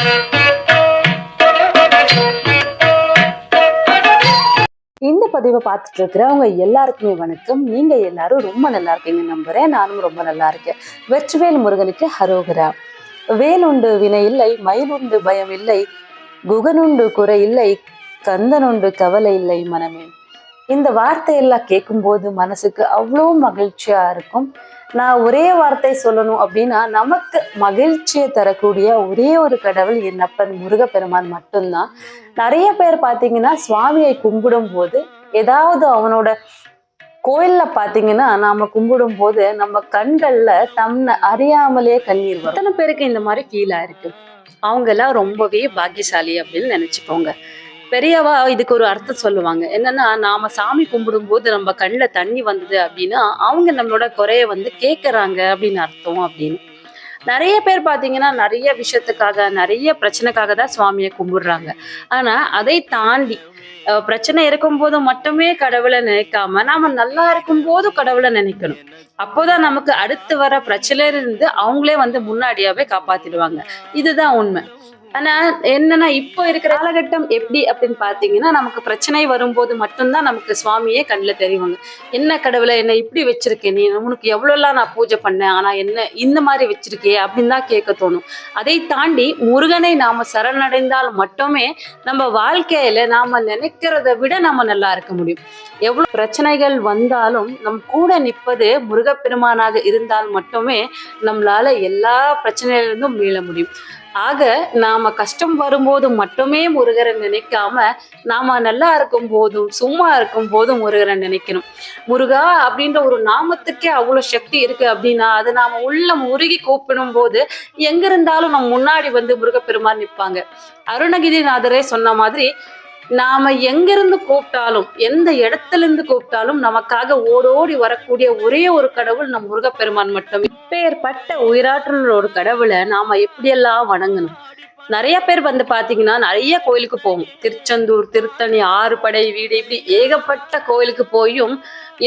இந்த பதிவை பார்த்துட்டு இருக்கிறவங்க எல்லாருக்குமே வணக்கம். நீங்க எல்லாரும் ரொம்ப நல்லா இருக்கீங்க நம்புறேன். நானும் ரொம்ப நல்லா இருக்கேன். வெற்றிவேல் முருகனுக்கு ஹரோகரா வேலுண்டு வினை இல்லை மயிலுண்டு பயம் இல்லை குகனுண்டு குறை இல்லை கந்தனுண்டு கவலை இல்லை மனமே. இந்த வார்த்தையெல்லாம் கேட்கும்போது மனசுக்கு அவ்வளோ மகிழ்ச்சியா இருக்கும். நான் ஒரே வார்த்தை சொல்லணும் அப்படின்னா நமக்கு மகிழ்ச்சியை தரக்கூடிய ஒரே ஒரு கடவுள் என்னப்பன் முருகப்பெருமான் மட்டும்தான். நிறைய பேர் பார்த்தீங்கன்னா சுவாமியை கும்பிடும் போது ஏதாவது அவனோட கோயில்ல பாத்தீங்கன்னா நாம கும்பிடும் போது நம்ம கண்கள்ல தன்னை அறியாமலே கண்ணீர் வரும். எத்தனை பேருக்கு இந்த மாதிரி ஃபீல் ஆயிருக்கு அவங்க எல்லாம் ரொம்பவே பாக்கியசாலி அப்படின்னு நினைச்சுக்கோங்க. பெரியவா இதுக்கு ஒரு அர்த்தம் சொல்லுவாங்க. என்னன்னா நாம சாமி கும்பிடும் போது நம்ம கண்ணில் தண்ணி வந்தது அப்படின்னா அவங்க நம்மளோட குறைய வந்து கேட்கறாங்க அப்படின்னு அர்த்தம் அப்படின்னு. நிறைய பேர் பார்த்தீங்கன்னா நிறைய விஷயத்துக்காக நிறைய பிரச்சனைக்காக தான் சுவாமியை கும்பிடுறாங்க. ஆனா அதை தாண்டி அஹ், பிரச்சனை இருக்கும்போது மட்டுமே கடவுளை நினைக்காம நாம நல்லா இருக்கும் போதும் கடவுளை நினைக்கணும். அப்போதான் நமக்கு அடுத்து வர பிரச்சனையிலிருந்து அவங்களே வந்து முன்னாடியாவே காப்பாத்திடுவாங்க. இதுதான் உண்மை. ஆனா என்னன்னா இப்போ இருக்கிற காலகட்டம் எப்படி அப்படின்னு பாத்தீங்கன்னா நமக்கு பிரச்சனை வரும்போது மட்டும்தான் நமக்கு சுவாமியே கண்ணில் தெரியுவாங்க என்ன கடவுளை என்ன இப்படி வச்சிருக்கேன் நீ உனக்கு எவ்வளோலாம் நான் பூஜை பண்ணேன் ஆனா என்ன இந்த மாதிரி வச்சிருக்கே அப்படின்னு தான் கேட்க தோணும். அதை தாண்டி முருகனை நாம சரணடைந்தால் மட்டுமே நம்ம வாழ்க்கையில நாம நினைக்கிறத விட நம்ம நல்லா இருக்க முடியும். எவ்வளவு பிரச்சனைகள் வந்தாலும் நம் கூட நிற்பது முருகப்பெருமானாக இருந்தால் மட்டுமே நம்மளால எல்லா பிரச்சனையிலிருந்தும் மீள முடியும். ஆக நாம கஷ்டம் வரும்போது மட்டுமே முருகரை நினைக்காம நாம நல்லா இருக்கும் போதும் சும்மா இருக்கும் போதும் முருகரை நினைக்கணும். முருகா அப்படின்ற ஒரு நாமத்துக்கே அவ்வளவு சக்தி இருக்கு அப்படின்னா அதை நாம உள்ள முருகி கூப்பிடும் போது எங்க இருந்தாலும் நம்ம முன்னாடி வந்து முருகப்பெருமான் நிற்பாங்க. அருணகிரிநாதரே சொன்ன மாதிரி நாம எங்கிருந்து கூப்பிட்டாலும் எந்த இடத்துல இருந்து கூப்பிட்டாலும் நமக்காக ஓடோடி வரக்கூடிய ஒரே ஒரு கடவுள் நம் முருகப்பெருமான் மட்டும். இப்பேற்பட்ட உயிராற்றல் ஒரு கடவுளை நாம எப்படியெல்லாம் வணங்கணும்? நிறைய பேர் வந்து பாத்தீங்கன்னா நிறைய கோயிலுக்கு போகும். திருச்செந்தூர் திருத்தணி ஆறுபடை வீடு இப்படி ஏகப்பட்ட கோயிலுக்கு போயும்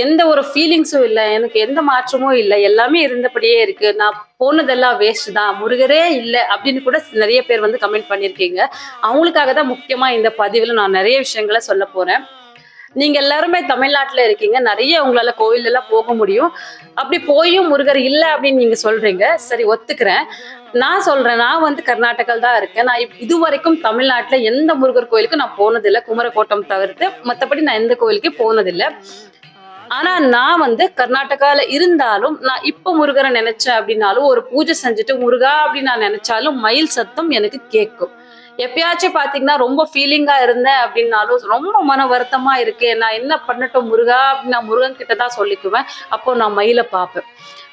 எந்த ஒரு ஃபீலிங்ஸும் இல்லை. எனக்கு எந்த மாற்றமும் இல்லை. எல்லாமே இருந்தபடியே இருக்கு. நான் போனதெல்லாம் வேஸ்ட் தான். முருகரே இல்லை அப்படின்னு கூட நிறைய பேர் வந்து கமெண்ட் பண்ணியிருக்கீங்க. அவங்களுக்காக தான் முக்கியமா இந்த பதிவில் நான் நிறைய விஷயங்களை சொல்ல போறேன். நீங்க எல்லாருமே தமிழ்நாட்டுல இருக்கீங்க. நிறைய உங்களால கோயில் எல்லாம் போக முடியும். அப்படி போயும் முருகர் இல்லை அப்படின்னு நீங்க சொல்றீங்க. சரி ஒத்துக்கிறேன். நான் சொல்றேன் நான் வந்து கர்நாடகாவில் தான் இருக்கேன். நான் இது வரைக்கும் தமிழ்நாட்டுல எந்த முருகர் கோயிலுக்கும் நான் போனதில்லை. குமரக்கோட்டம் தவிர்த்து மற்றபடி நான் எந்த கோயிலுக்கும் போனதில்லை. ஆனா நான் வந்து கர்நாடகால இருந்தாலும் நான் இப்ப முருகரை நினைச்சேன் அப்படின்னாலும் ஒரு பூஜை செஞ்சுட்டு முருகா அப்படின்னு நான் நினைச்சாலும் மயில் சத்தம் எனக்கு கேட்கும். எப்பயாச்சும் பாத்தீங்கன்னா ரொம்ப ஃபீலிங்கா இருந்தேன் அப்படின்னாலும் ரொம்ப மன வருத்தமா இருக்கு நான் என்ன பண்ணட்டும் முருகா அப்படின்னு நான் முருகன் கிட்ட தான் சொல்லிக்குவேன். அப்போ நான் மயிலை பார்ப்பேன்.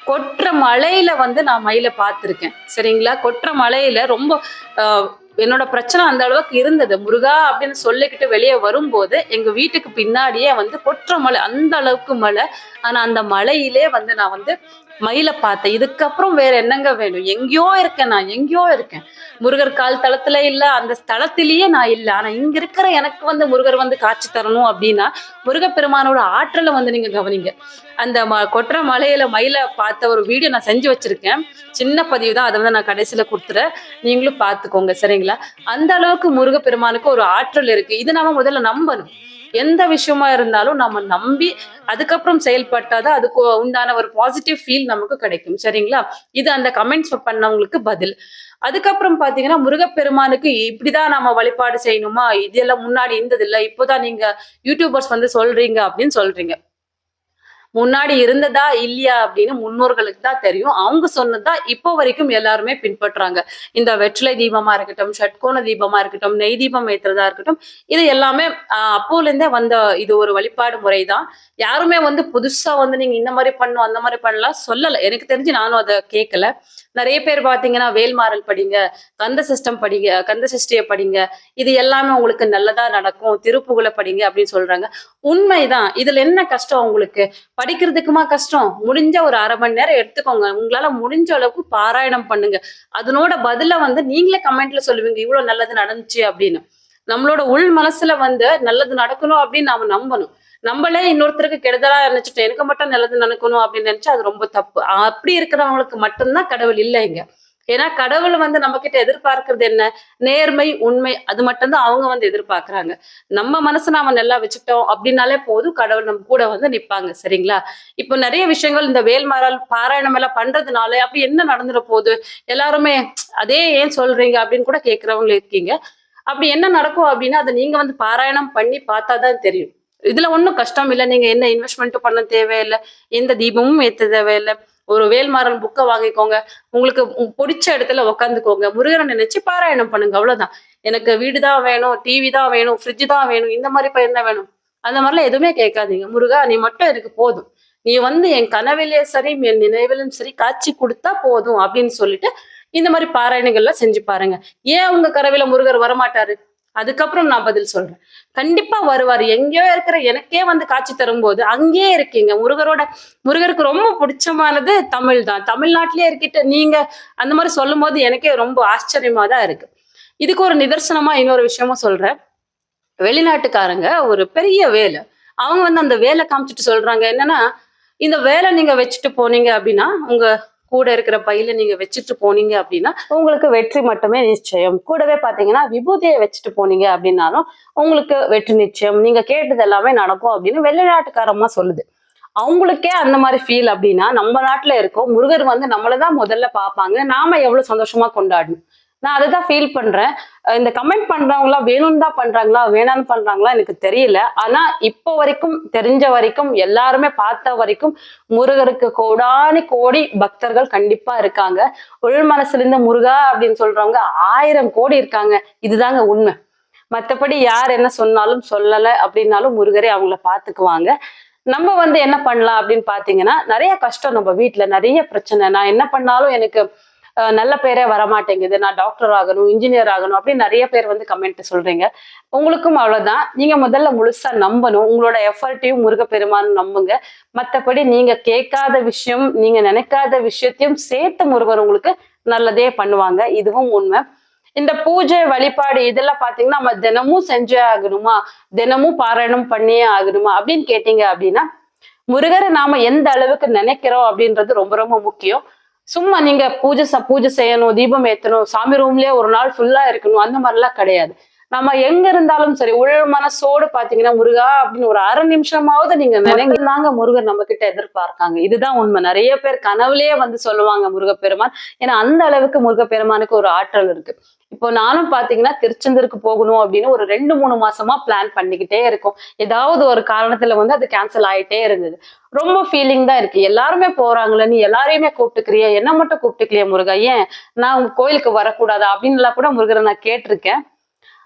கொற்ற மலையில வந்து நான் மயிலை பார்த்துருக்கேன். சரிங்களா? கொற்ற மலையில ரொம்ப ஆஹ், என்னோட பிரச்சனை அந்த அளவுக்கு இருந்தது. முருகா அப்படின்னு சொல்லிக்கிட்டு வெளியே வரும்போது எங்க வீட்டுக்கு பின்னாடியே வந்து கொற்ற மலை அந்த அளவுக்கு மலை. ஆனா அந்த மலையிலே வந்து நான் வந்து மயிலை பார்த்தேன். இதுக்கப்புறம் வேற என்னங்க வேணும்? எங்கேயோ இருக்கேன் நான் எங்கேயோ இருக்கேன். முருகர் கால் தளத்துல இல்ல அந்த ஸ்தலத்திலேயே நான் இல்லை. ஆனா இங்க இருக்கிற எனக்கு வந்து முருகர் வந்து காட்சி தரணும் அப்படின்னா முருகப்பெருமானோட ஆற்றலை வந்து நீங்க கவனிங்க. அந்த ம கொற்ற மலையில மயிலை பார்த்த ஒரு வீடியோ நான் செஞ்சு வச்சிருக்கேன். சின்ன பதிவு தான். அதை வந்து நான் கடைசியில கொடுத்துறேன். நீங்களும் பார்த்துக்கோங்க சரிங்களா? அந்த அளவுக்கு முருகப்பெருமானுக்கு ஒரு ஆற்றல் இருக்கு. இது நாம முதல்ல நம்பணும். எந்த விஷயமா இருந்தாலும் நம்ம நம்பி அதுக்கப்புறம் செயல்பட்டாதான் அதுக்கு உண்டான ஒரு பாசிட்டிவ் ஃபீல் நமக்கு கிடைக்கும். சரிங்களா? இது அந்த கமெண்ட்ஸ் பண்ணவங்களுக்கு பதில். அதுக்கப்புறம் பாத்தீங்கன்னா முருகப்பெருமானுக்கு இப்படிதான் நம்ம வழிபாடு செய்யணுமா? இதெல்லாம் முன்னாடி இருந்ததில்லை. இப்போதான் நீங்க யூடியூபர்ஸ் வந்து சொல்றீங்க அப்படின்னு சொல்றீங்க. முன்னாடி இருந்ததா இல்லையா அப்படின்னு முன்னோர்களுக்கு தான் தெரியும். அவங்க சொன்னதா இப்போ வரைக்கும் எல்லாருமே பின்பற்றுறாங்க. இந்த வெற்றிலை தீபமா இருக்கட்டும் ஷட்கோண தீபமா இருக்கட்டும் நெய் தீபம் ஏத்துறதா இருக்கட்டும் இது எல்லாமே ஆஹ் அப்போல இருந்தே வந்த இது ஒரு வழிபாடு முறை தான் யாருமே வந்து புதுசா வந்து நீங்க இந்த மாதிரி பண்ணும் அந்த மாதிரி பண்ணலாம் சொல்லல. எனக்கு தெரிஞ்சு நானும் அதை கேட்கல நிறைய பேர் பார்த்தீங்கன்னா வேல்மாறல் படிங்க கந்த சிஸ்டம் படிங்க கந்த சிஷ்டியை படிங்க. இது எல்லாமே உங்களுக்கு நல்லதா நடக்கும். திருப்புகளை படிங்க அப்படின்னு சொல்றாங்க. உண்மைதான். இதுல என்ன கஷ்டம் உங்களுக்கு? படிக்கிறதுக்குமா கஷ்டம்? முடிஞ்ச ஒரு அரை மணி நேரம் எடுத்துக்கோங்க. உங்களால முடிஞ்ச அளவுக்கு பாராயணம் பண்ணுங்க. அதனோட பதில வந்து நீங்களே கமெண்ட்ல சொல்லுவீங்க இவ்வளவு நல்லது நடந்துச்சு அப்படின்னு. நம்மளோட உள் மனசுல வந்து நல்லது நடக்கணும் அப்படின்னு நாம நம்பணும். நம்மளே இன்னொருத்தருக்கு கெடுதலா நினைச்சிட்டோம். எனக்கு மட்டும் நல்லது நடக்கணும் அப்படின்னு நினைச்சா அது ரொம்ப தப்பு. அப்படி இருக்கிறவங்களுக்கு மட்டும்தான் கடவுள் இல்லைங்க ஏன்னா கடவுள் வந்து நம்ம கிட்ட எதிர்பார்க்கறது என்ன? நேர்மை உண்மை அது மட்டும்தான் அவங்க வந்து எதிர்பார்க்கறாங்க. நம்ம மனசு நாம நல்லா வச்சுட்டோம் அப்படின்னாலே போதும் கடவுள் நம்ம கூட வந்து நிப்பாங்க. சரிங்களா? இப்போ நிறைய விஷயங்கள் இந்த வேல்மாரால் பாராயணம் எல்லாம் பண்றதுனால அப்படி என்ன நடந்துட போகுது எல்லாருமே அதே ஏன் சொல்றீங்க? அப்படின்னு கூட கேட்கறவங்க இருக்கீங்க. அப்படி என்ன நடக்கும் அப்படின்னா அதை நீங்க வந்து பாராயணம் பண்ணி பார்த்தாதான் தெரியும். இதுல ஒன்றும் கஷ்டம் இல்லை. நீங்க என்ன இன்வெஸ்ட்மெண்ட்டும் பண்ண தேவையில்லை. எந்த தீபமும் ஏற்ற தேவையில்லை. ஒரு வேல்மாறல் புக்கை வாங்கிக்கோங்க. உங்களுக்கு பிடிச்ச இடத்துல உட்காந்துக்கோங்க முருகரை நினைச்சு பாராயணம் பண்ணுங்க. அவ்வளவுதான். எனக்கு வீடு தான் வேணும் டிவி தான் வேணும் ஃப்ரிட்ஜ் தான் வேணும் இந்த மாதிரி பயிர் தான் வேணும். அந்த மாதிரிலாம் எதுவுமே கேட்காதீங்க. முருகா நீ மட்டும் எனக்கு போதும். நீ வந்து என் கனவிலே சரி என் நினைவிலும் சரி காட்சி கொடுத்தா போதும் அப்படின்னு சொல்லிட்டு இந்த மாதிரி பாராயணங்கள்லாம் செஞ்சு பாருங்க. ஏன் உங்க கனவில முருகர் வரமாட்டாரு? அதுக்கப்புறம் நான் பதில் சொல்றேன். கண்டிப்பா வருவார். எங்கேயோ இருக்கிற எனக்கே வந்து காட்சி தரும்போது அங்கேயே இருக்கீங்க. முருகரோட முருகருக்கு ரொம்ப பிடிச்சமானது தமிழ் தான். தமிழ்நாட்டிலே இருக்கிட்ட நீங்க அந்த மாதிரி சொல்லும் போது எனக்கே ரொம்ப ஆச்சரியமா தான் இருக்கு. இதுக்கு ஒரு நிதர்சனமா இன்னொரு விஷயமும் சொல்றேன். வெளிநாட்டுக்காரங்க ஒரு பெரிய வேலை. அவங்க வந்து அந்த வேலை காமிச்சிட்டு சொல்றாங்க. என்னன்னா இந்த வேலை நீங்க வச்சுட்டு போனீங்க அப்படின்னா உங்க கூட இருக்கிற பையில நீங்க வச்சுட்டு போனீங்க அப்படின்னா உங்களுக்கு வெற்றி மட்டுமே நிச்சயம். கூடவே பாத்தீங்கன்னா விபூதியை வச்சுட்டு போனீங்க அப்படின்னாலும் உங்களுக்கு வெற்றி நிச்சயம். நீங்க கேட்டது எல்லாமே நடக்கும் அப்படின்னு வெளிநாட்டுக்காரமா சொல்லுது. அவங்களுக்கே அந்த மாதிரி ஃபீல் அப்படின்னா நம்ம நாட்டுல இருக்கோம். முருகர் வந்து நம்மளதான் முதல்ல பார்ப்பாங்க. நாம எவ்வளவு சந்தோஷமா கொண்டாடணும். நான் அதை தான் ஃபீல் பண்றேன் இந்த கமெண்ட் பண்றவங்களா வேணும்னு தான் பண்றாங்களா வேணான்னு பண்றாங்களா எனக்கு தெரியல. ஆனா இப்போ வரைக்கும் தெரிஞ்ச வரைக்கும் எல்லாருமே பார்த்த வரைக்கும் முருகருக்கு கோடானி கோடி பக்தர்கள் கண்டிப்பா இருக்காங்க. உள் மனசுலேருந்து முருகா அப்படின்னு சொல்றவங்க ஆயிரம் கோடி இருக்காங்க. இதுதாங்க உண்மை. மத்தபடி யார் என்ன சொன்னாலும் சொல்லலை அப்படின்னாலும் முருகரே அவங்கள பாத்துக்குவாங்க. நம்ம வந்து என்ன பண்ணலாம் அப்படின்னு பார்த்தீங்கன்னா நிறைய கஷ்டம் நம்ம வீட்டில் நிறைய பிரச்சனை. நான் என்ன பண்ணாலும் எனக்கு நல்ல பேரே வரமாட்டேங்குது. நான் டாக்டர் ஆகணும் இன்ஜினியர் ஆகணும் அப்படின்னு நிறைய பேர் வந்து கமெண்ட் சொல்றீங்க. உங்களுக்கும் அவ்வளவுதான். நீங்க முதல்ல முழுசா நம்பணும். உங்களோட எஃபர்ட்டையும் முருகப்பெருமான் நம்புங்க. மத்தபடி நீங்க கேட்காத விஷயம் நீங்க நினைக்காத விஷயத்தையும் சேர்த்து முருகர் உங்களுக்கு நல்லதே பண்ணுவாங்க. இதுவும் உண்மை. இந்த பூஜை வழிபாடு இதெல்லாம் பாத்தீங்கன்னா நம்ம தினமும் செஞ்சே ஆகணுமா? தினமும் பாராயணம் பண்ணியே ஆகணுமா? அப்படின்னு கேட்டீங்க அப்படின்னா முருகரை நாம எந்த அளவுக்கு நினைக்கிறோம் அப்படின்றது ரொம்ப ரொம்ப முக்கியம். சும்மா நீங்க பூஜை பூஜை செய்யணும் தீபம் ஏத்தணும் சாமி ரூம்லயே ஒரு நாள் ஃபுல்லா இருக்கணும் அந்த மாதிரிலாம் கிடையாது. நம்ம எங்க இருந்தாலும் சரி உள் மனசோடு பாத்தீங்கன்னா முருகா அப்படின்னு ஒரு அரை நிமிஷமாவது நீங்க நினைந்தாங்க முருகர் நம்ம கிட்ட எதிர்பார்க்காங்க. இதுதான் உண்மை. நிறைய பேர் கனவுலயே வந்து சொல்லுவாங்க முருகப்பெருமான். ஏன்னா அந்த அளவுக்கு முருகப்பெருமானுக்கு ஒரு ஆற்றல் இருக்கு. இப்போ நானும் பாத்தீங்கன்னா திருச்செந்தூருக்கு போகணும் அப்படின்னு ஒரு ரெண்டு மூணு மாசமா பிளான் பண்ணிக்கிட்டே இருக்கும். ஏதாவது ஒரு காரணத்துல வந்து அது கேன்சல் ஆயிட்டே இருந்தது. ரொம்ப ஃபீலிங் தான் இருக்கு. எல்லாருமே போறாங்களே நீ எல்லாரையுமே கூப்பிட்டுக்கிறிய? என்ன மட்டும் கூப்பிட்டுக்கலையே முருகா? ஏன்? நான் உங்க கோயிலுக்கு வரக்கூடாதா? எல்லாம் கூட முருகரை நான் கேட்டிருக்கேன்.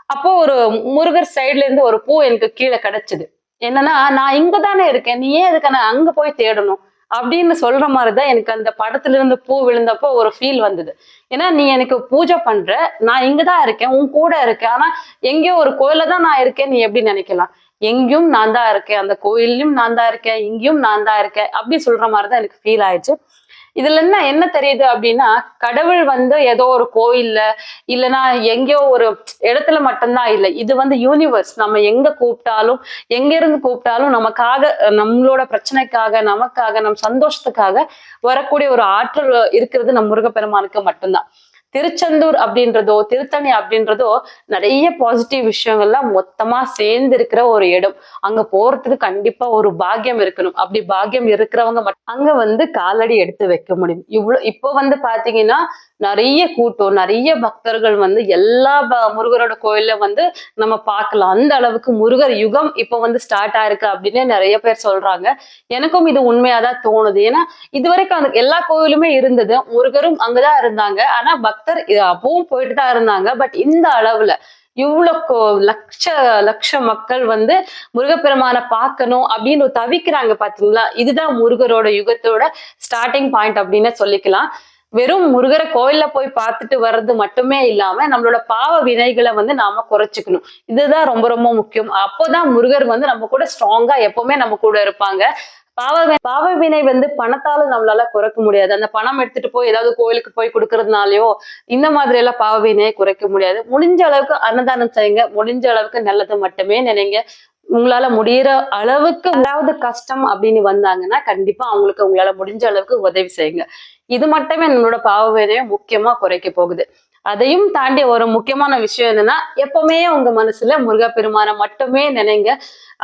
அப்போ ஒரு முருகர் சைடுல இருந்து ஒரு பூ எனக்கு கீழே கிடைச்சது. என்னன்னா நான் இங்க தானே இருக்கேன். நீ ஏன் இதுக்கு நான் அங்க போய் தேடணும்? அப்படின்னு சொல்ற மாதிரிதான் எனக்கு அந்த படத்துல இருந்து பூ விழுந்தப்போ ஒரு ஃபீல் வந்தது. ஏன்னா நீ எனக்கு பூஜை பண்ற. நான் இங்கதான் இருக்கேன். உன் கூட இருக்கேன். ஆனா எங்கேயோ ஒரு கோயில தான் நான் இருக்கேன். நீ எப்படி நினைக்கலாம்? எங்கேயும் நான் தான் இருக்கேன். அந்த கோயிலையும் நான் தான் இருக்கேன். இங்கேயும் நான் தான் இருக்கேன். அப்படி சொல்ற மாதிரி தான் எனக்கு ஃபீல் ஆயிடுச்சு. இதுல என்ன என்ன தெரியுது அப்படின்னா கடவுள் வந்து ஏதோ ஒரு கோயில்ல இல்லைன்னா எங்கேயோ ஒரு இடத்துல மட்டும்தான் இல்லை. இது வந்து யூனிவர்ஸ் நம்ம எங்க கூப்பிட்டாலும் எங்க இருந்து கூப்பிட்டாலும் நமக்காக நம்மளோட பிரச்சனைக்காக நமக்காக நம் சந்தோஷத்துக்காக வரக்கூடிய ஒரு ஆற்றல் இருக்கிறது நம் முருகப்பெருமானுக்கு மட்டும்தான். திருச்செந்தூர் அப்படின்றதோ திருத்தணி அப்படின்றதோ நிறைய பாசிட்டிவ் விஷயங்கள்லாம் மொத்தமா சேர்ந்து இருக்கிற ஒரு இடம். அங்க போறதுக்கு கண்டிப்பா ஒரு பாக்கியம் இருக்கணும். அப்படி பாக்கியம் இருக்கிறவங்க மட்டும் அங்க வந்து காலடி எடுத்து வைக்க முடியும். இவ்வளவு இப்போ வந்து பாத்தீங்கன்னா நிறைய கூட்டம் நிறைய பக்தர்கள் வந்து எல்லா முருகரோட கோயில்ல வந்து நம்ம பார்க்கலாம். அந்த அளவுக்கு முருகர் யுகம் இப்போ வந்து ஸ்டார்ட் ஆயிருக்கு அப்படின்னு நிறைய பேர் சொல்றாங்க. எனக்கும் இது உண்மையாதான் தோணுது. ஏன்னா இதுவரைக்கும் அந்த எல்லா கோயிலுமே இருந்தது. முருகரும் அங்கதான் இருந்தாங்க. ஆனா பக்தர் அப்பவும் போயிட்டு தான் இருந்தாங்க. பட் இந்த அளவுல இவ்வளவு கோ- லட்ச லட்ச மக்கள் வந்து முருகப்பெருமானை பார்க்கணும் அப்படின்னு தவிக்கிறாங்க பாத்தீங்களா? இதுதான் முருகரோட யுகத்தோட ஸ்டார்டிங் பாயிண்ட் அப்படின்னு சொல்லிக்கலாம். வெறும் முருகரை கோயில்ல போய் பார்த்துட்டு வர்றது மட்டுமே இல்லாம நம்மளோட பாவ வினைகளை வந்து நாம குறைச்சிக்கணும். இதுதான் ரொம்ப ரொம்ப முக்கியம். அப்போதான் முருகர் வந்து நம்ம கூட ஸ்ட்ராங்கா எப்பவுமே நம்ம கூட இருப்பாங்க. பாவ பாவ வினை வந்து பணத்தால நம்மளால குறைக்க முடியாது. அந்த பணம் எடுத்துட்டு போய் ஏதாவது கோயிலுக்கு போய் கொடுக்கறதுனாலயோ இந்த மாதிரி எல்லாம் பாவ வினையை குறைக்க முடியாது. முடிஞ்ச அளவுக்கு அன்னதானம் செய்யுங்க. முடிஞ்ச அளவுக்கு நல்லது மட்டுமே நினைங்க. உங்களால முடியற அளவுக்கு ஏதாவது கஷ்டம் அப்படின்னு வந்தாங்கன்னா கண்டிப்பா அவங்களுக்கு உங்களால முடிஞ்ச அளவுக்கு உதவி செய்யுங்க. இது மட்டுமே நம்மளோட பாவவேதையை முக்கியமா குறைக்க போகுது. அதையும் தாண்டி ஒரு முக்கியமான விஷயம் என்னன்னா எப்பவுமே உங்க மனசுல முருகப்பெருமானை மட்டுமே நினைங்க.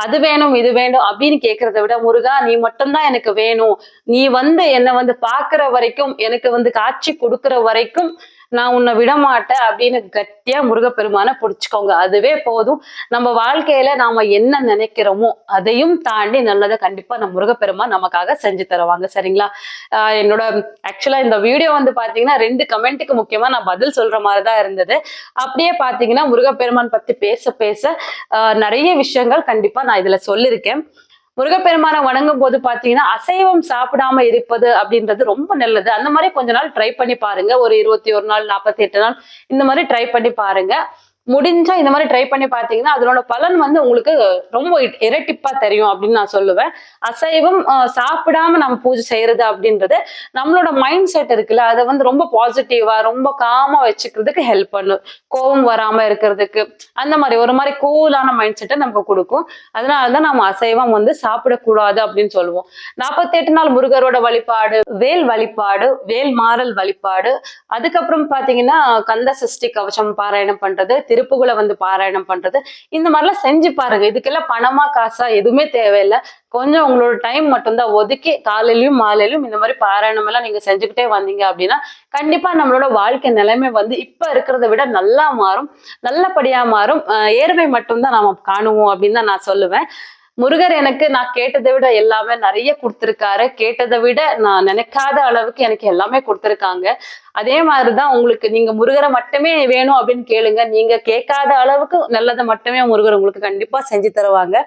அது வேணும் இது வேணும் அப்படின்னு கேட்கறத விட முருகா நீ மட்டும்தான் எனக்கு வேணும். நீ வந்து என்னை வந்து பாக்குற வரைக்கும் எனக்கு வந்து காட்சி கொடுக்குற வரைக்கும் நான் உன்னை விடமாட்டேன் அப்படின்னு கட்டியா முருகப்பெருமானை பிடிச்சிக்கோங்க. அதுவே போதும். நம்ம வாழ்க்கையில நாம என்ன நினைக்கிறோமோ அதையும் தாண்டி நல்லதை கண்டிப்பா நம்ம முருகப்பெருமான் நமக்காக செஞ்சு தருவாங்க. சரிங்களா? ஆஹ் என்னோட ஆக்சுவலா இந்த வீடியோ வந்து பாத்தீங்கன்னா ரெண்டு கமெண்ட்டுக்கு முக்கியமா நான் பதில் சொல்ற மாதிரி தான் இருந்தது. அப்படியே பாத்தீங்கன்னா முருகப்பெருமான் பத்தி பேச பேச ஆஹ் நிறைய விஷயங்கள் கண்டிப்பா நான் இதுல சொல்லியிருக்கேன் முருகப்பெருமானை வணங்கும் போது பாத்தீங்கன்னா அசைவம் சாப்பிடாம இருப்பது அப்படின்றது ரொம்ப நல்லது. அந்த மாதிரி கொஞ்ச நாள் ட்ரை பண்ணி பாருங்க. ஒரு இருபத்தி ஒரு நாள் நாற்பத்தி எட்டு நாள் இந்த மாதிரி ட்ரை பண்ணி பாருங்க. முடிஞ்சா இந்த மாதிரி ட்ரை பண்ணி பார்த்தீங்கன்னா அதனோட பலன் வந்து உங்களுக்கு ரொம்ப இரட்டிப்பா தெரியும் அப்படின்னு நான் சொல்லுவேன். அசைவம் சாப்பிடாம நம்ம பூஜை செய்யறது அப்படின்றது நம்மளோட மைண்ட் செட் இருக்குல்ல அதை வந்து ரொம்ப பாசிட்டிவா ரொம்ப காமா வச்சுக்கிறதுக்கு ஹெல்ப் பண்ணும். கோபம் வராம இருக்கிறதுக்கு அந்த மாதிரி ஒரு மாதிரி கூலான மைண்ட் செட்டை நமக்கு கொடுக்கும். அதனாலதான் நம்ம அசைவம் வந்து சாப்பிடக்கூடாது அப்படின்னு சொல்லுவோம். நாற்பத்தி எட்டு நாள் முருகரோட வழிபாடு வேல் வழிபாடு வேல் மாறல் வழிபாடு. அதுக்கப்புறம் பாத்தீங்கன்னா கந்த சஷ்டி கவசம் பாராயணம் பண்றது திருப்புகளை வந்து பாராயணம் பண்றது. இந்த மாதிரிலாம் செஞ்சு பாருங்க. இதுக்கெல்லாம் பணமா காசா எதுவுமே தேவையில்லை. கொஞ்சம் உங்களோட டைம் மட்டும்தான். ஒதுக்கி காலையிலயும் மாலையிலும் இந்த மாதிரி பாராயணம் எல்லாம் நீங்க செஞ்சுக்கிட்டே வந்தீங்க அப்படின்னா கண்டிப்பா நம்மளோட வாழ்க்கை நிலைமை வந்து இப்ப இருக்கிறத விட நல்லா மாறும். நல்லபடியா மாறும். ஏர்மை மட்டும்தான் நாம காணுவோம் அப்படின்னு தான் நான் சொல்லுவேன். முருகர் எனக்கு நான் கேட்டதை விட எல்லாமே நிறைய கொடுத்துருக்காரு. கேட்டதை விட நான் நினைக்காத அளவுக்கு எனக்கு எல்லாமே கொடுத்துருக்காங்க. அதே மாதிரிதான் உங்களுக்கு நீங்க முருகரை மட்டுமே வேணும் அப்படின்னு கேளுங்க. நீங்க கேட்காத அளவுக்கு நல்லதை மட்டுமே முருகர் உங்களுக்கு கண்டிப்பா செஞ்சு தருவாங்க.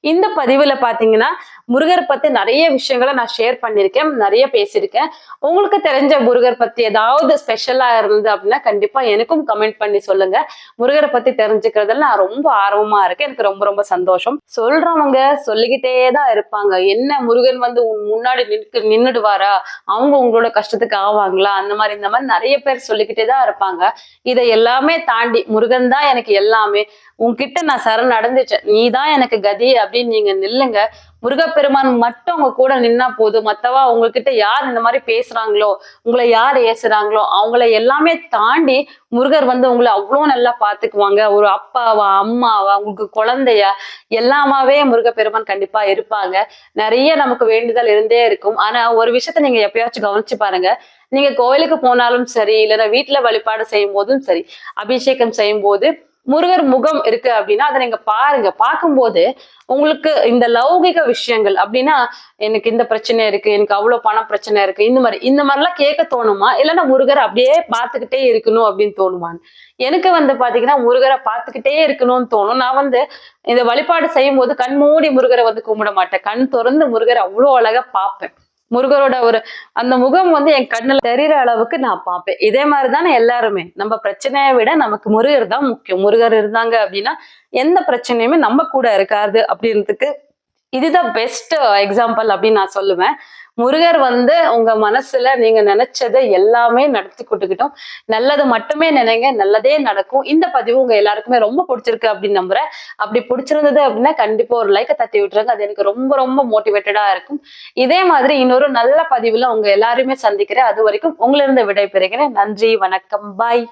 இந்த பதிவுல பாத்தீங்கன்னா முருகர் பத்தி நிறைய விஷயங்களை நான் ஷேர் பண்ணியிருக்கேன் நிறைய பேசியிருக்கேன். உங்களுக்கு தெரிஞ்ச முருகர் பத்தி ஏதாவது ஸ்பெஷலா இருந்தது அப்படின்னா கண்டிப்பா எனக்கும் கமெண்ட் பண்ணி சொல்லுங்க. முருகரை பத்தி தெரிஞ்சுக்கிறதுல நான் ரொம்ப ஆர்வமா இருக்கேன். எனக்கு ரொம்ப ரொம்ப சந்தோஷம். சொல்றவங்க சொல்லிக்கிட்டே தான் இருப்பாங்க. என்ன முருகன் வந்து உன் முன்னாடி நிற்கு நின்னுடுவாரா? அவங்க உங்களோட கஷ்டத்துக்கு ஆவாங்களா? அந்த மாதிரி இந்த மாதிரி நிறைய பேர் சொல்லிக்கிட்டே தான் இருப்பாங்க. இதை எல்லாமே தாண்டி முருகன் தான் எனக்கு எல்லாமே. உங்ககிட்ட நான் சரண் அடைஞ்சிச்சேன் நீ தான் எனக்கு கதி அப்படின்னு நீங்க நில்லுங்க. முருகப்பெருமான் மட்டும் உங்க கூட நின்னா போதும். மத்தவா உங்ககிட்ட யார் இந்த மாதிரி பேசுறாங்களோ உங்களை யார் ஏசுறாங்களோ அவங்கள எல்லாமே தாண்டி முருகர் வந்து உங்களை அவ்வளோ நல்லா பாத்துக்குவாங்க. ஒரு அப்பாவா அம்மாவா உங்களுக்கு குழந்தையா எல்லாமாவே முருகப்பெருமான் கண்டிப்பா இருப்பாங்க. நிறைய நமக்கு வேண்டுதல் இருந்தே இருக்கும். ஆனா ஒரு விஷயத்த நீங்க எப்பயாச்சும் கவனிச்சு பாருங்க. நீங்க கோயிலுக்கு போனாலும் சரி இல்லைன்னா வீட்டுல வழிபாடு செய்யும் போதும் சரி அபிஷேகம் செய்யும் போது முருகர் முகம் இருக்கு அப்படின்னா அதை நீங்க பாருங்க. பார்க்கும்போது உங்களுக்கு இந்த லௌகிக விஷயங்கள் அப்படின்னா எனக்கு இந்த பிரச்சனை இருக்கு எனக்கு அவ்வளவு பணம் பிரச்சனை இருக்கு இந்த மாதிரி இந்த மாதிரிலாம் கேட்க தோணுமா? இல்லைன்னா முருகர் அப்படியே பார்த்துக்கிட்டே இருக்கணும் அப்படின்னு தோணுமான்னு? எனக்கு வந்து பாத்தீங்கன்னா முருகரை பார்த்துக்கிட்டே இருக்கணும்னு தோணும். நான் வந்து இந்த வழிபாடு செய்யும் போது கண் மூடி முருகரை வந்து கும்பிட மாட்டேன். கண் திறந்து முருகரை அவ்வளோ அழகா பார்ப்பேன். முருகரோட ஒரு அந்த முகம் வந்து என் கண்ணுல தெரியற அளவுக்கு நான் பார்ப்பேன். இதே மாதிரி தானே எல்லாருமே. நம்ம பிரச்சனையை விட நமக்கு முருகர் தான் முக்கியம். முருகர் இருந்தாங்க அப்படின்னா எந்த பிரச்சனையுமே நம்ம கூட இருக்காது அப்படின்றதுக்கு இதுதான் பெஸ்ட் எக்ஸாம்பிள் அப்படின்னு நான் சொல்லுவேன். முருகர் வந்து உங்க மனசுல நீங்க நினைச்சதை எல்லாமே நடத்தி கொடுத்துக்கிட்டோம் நல்லது மட்டுமே நினைங்க நல்லதே நடக்கும். இந்த பதிவு உங்க எல்லாருக்குமே ரொம்ப பிடிச்சிருக்கு அப்படின்னு நம்புறேன். அப்படி பிடிச்சிருந்தது அப்படின்னா கண்டிப்பா ஒரு லைக்கை தட்டி விட்டுருங்க. அது எனக்கு ரொம்ப ரொம்ப மோட்டிவேட்டடா இருக்கும். இதே மாதிரி இன்னொரு நல்ல பதிவுல உங்க எல்லாருமே சந்திக்கிறேன். அது வரைக்கும் உங்களிருந்து விடை பெறுகிறேன் நன்றி வணக்கம். பாய்